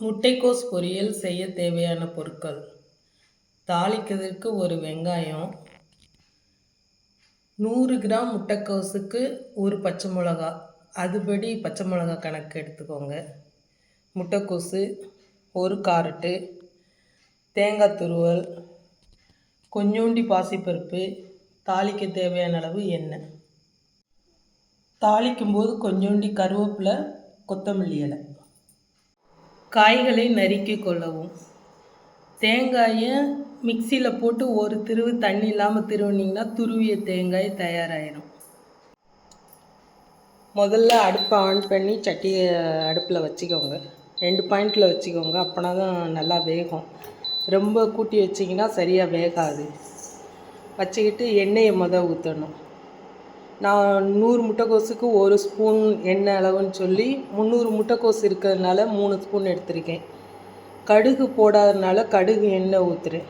முட்டைக்கோஸ் பொரியல் செய்ய தேவையான பொருட்கள். தாளிக்கிறதுக்கு ஒரு வெங்காயம். நூறு கிராம் முட்டைக்கோஸுக்கு ஒரு பச்சை மிளகா. அதுபடி பச்சை மிளகா கணக்கு எடுத்துக்கோங்க. முட்டைக்கோஸு ஒரு காரட்டு தேங்காய் துருவல் கொஞ்சோண்டி பாசிப்பருப்பு தாளிக்க தேவையான அளவு எண்ணெய். தாளிக்கும்போது கொஞ்சோண்டி கருவேப்பிலை கொத்தமல்லி இலை. காய்களை நறுக்கி கொள்ளவும். தேங்காயை மிக்சியில் போட்டு ஒரு திருவு தண்ணி இல்லாமல் திருவுனிங்கன்னா துருவிய தேங்காய் தயாராகிடும் முதல்ல அடுப்பை ஆன் பண்ணி சட்டியை அடுப்பில் வச்சுக்கோங்க. ரெண்டு பாயிண்டில் வச்சுக்கோங்க. அப்போனா தான் நல்லா வேகும். ரொம்ப கூட்டி வச்சிங்கன்னா சரியாக வேகாது. வச்சுக்கிட்டு எண்ணெயை மொதல் ஊற்றணும் நான் நூறு முட்டைக்கோஸுக்கு ஒரு ஸ்பூன் எண்ணெய் அளவுன்னு சொல்லி முந்நூறு முட்டைக்கோஸ் இருக்கிறதுனால மூணு ஸ்பூன் எடுத்திருக்கேன். கடுகு போடாததுனால கடுகு எண்ணெய் ஊற்றுறேன்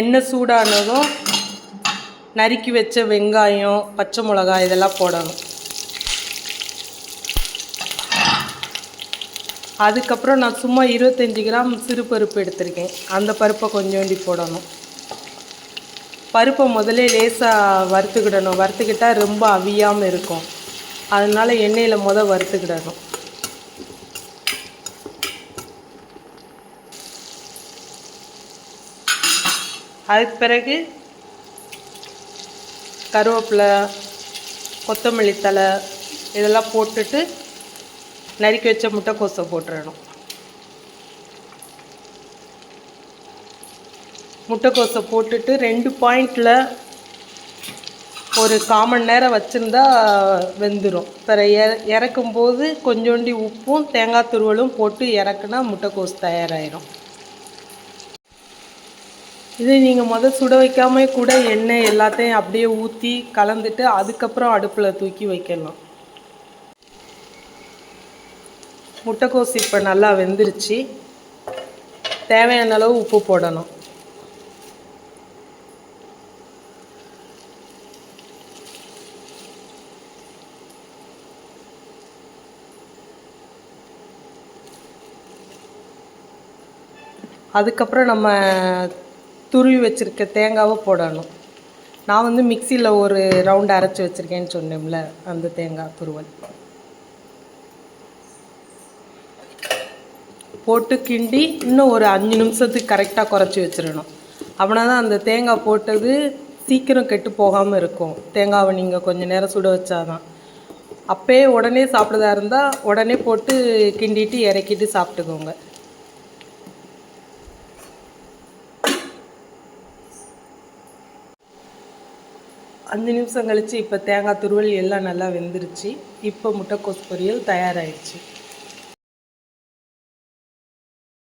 எண்ணெய் சூடானதும் நறுக்கி வச்ச வெங்காயம் பச்சை மிளகாய் இதெல்லாம் போடணும். அதுக்கப்புறம் நான் சும்மா இருபத்தஞ்சி கிராம் சிறு பருப்பு எடுத்திருக்கேன். அந்த பருப்பை கொஞ்சோண்டி போடணும். பருப்பை முதலே லேசாக வறுத்துக்கிடணும். வறுத்துக்கிட்டால் ரொம்ப அவியாமல் இருக்கும். அதனால் எண்ணெயில் முத வறுத்துக்கிடணும். அதுக்கு பிறகு கருவேப்பிலை கொத்தமல்லி தழை இதெல்லாம் போட்டுட்டு நறுக்கி வச்ச முட்டைக்கோஸை போட்டுடணும் முட்டைக்கோஸை போட்டுட்டு ரெண்டு பாயிண்டில் ஒரு காமன் நேரம் வச்சுருந்தா வெந்துடும் பிற இறக்கும்போது கொஞ்சோண்டி உப்பும் தேங்காய் துருவலும் போட்டு இறக்குனா முட்டைக்கோஸ் தயாராகிடும் இது நீங்கள் முதல் சுட வைக்காம கூட எண்ணெய் எல்லாத்தையும் அப்படியே ஊற்றி கலந்துட்டு அதுக்கப்புறம் அடுப்பில் தூக்கி வைக்கலாம் முட்டைக்கோஸ் இப்போ நல்லா வெந்துருச்சு. தேவையான அளவு உப்பு போடணும். அதுக்கப்புறம் நம்ம துருவி வச்சுருக்க தேங்காவை போடணும். நான் வந்து மிக்சியில் ஒரு ரவுண்ட் அரைச்சி வச்சுருக்கேன்னு சொன்னேன்ல அந்த தேங்காய் துருவல். போட்டு கிண்டி இன்னும் ஒரு அஞ்சு நிமிஷத்துக்கு கரெக்டாக குறைச்சி வச்சிடணும். அப்படின்னா தான் அந்த தேங்காய் போட்டது சீக்கிரம் கெட்டு போகாமல் இருக்கும். தேங்காவை நீங்கள் கொஞ்சம் நேரம் சுட வச்சாதான். அப்போயே உடனே சாப்பிட்றதா இருந்தால் உடனே போட்டு கிண்டிட்டு இறக்கிட்டு சாப்பிட்டுக்கோங்க. அஞ்சு நிமிஷம் கழித்து இப்போ தேங்காய் துருவல் எல்லாம் நல்லா வெந்துருச்சு. இப்போ முட்டைக்கோஸ் பொரியல் தயாராகிடுச்சு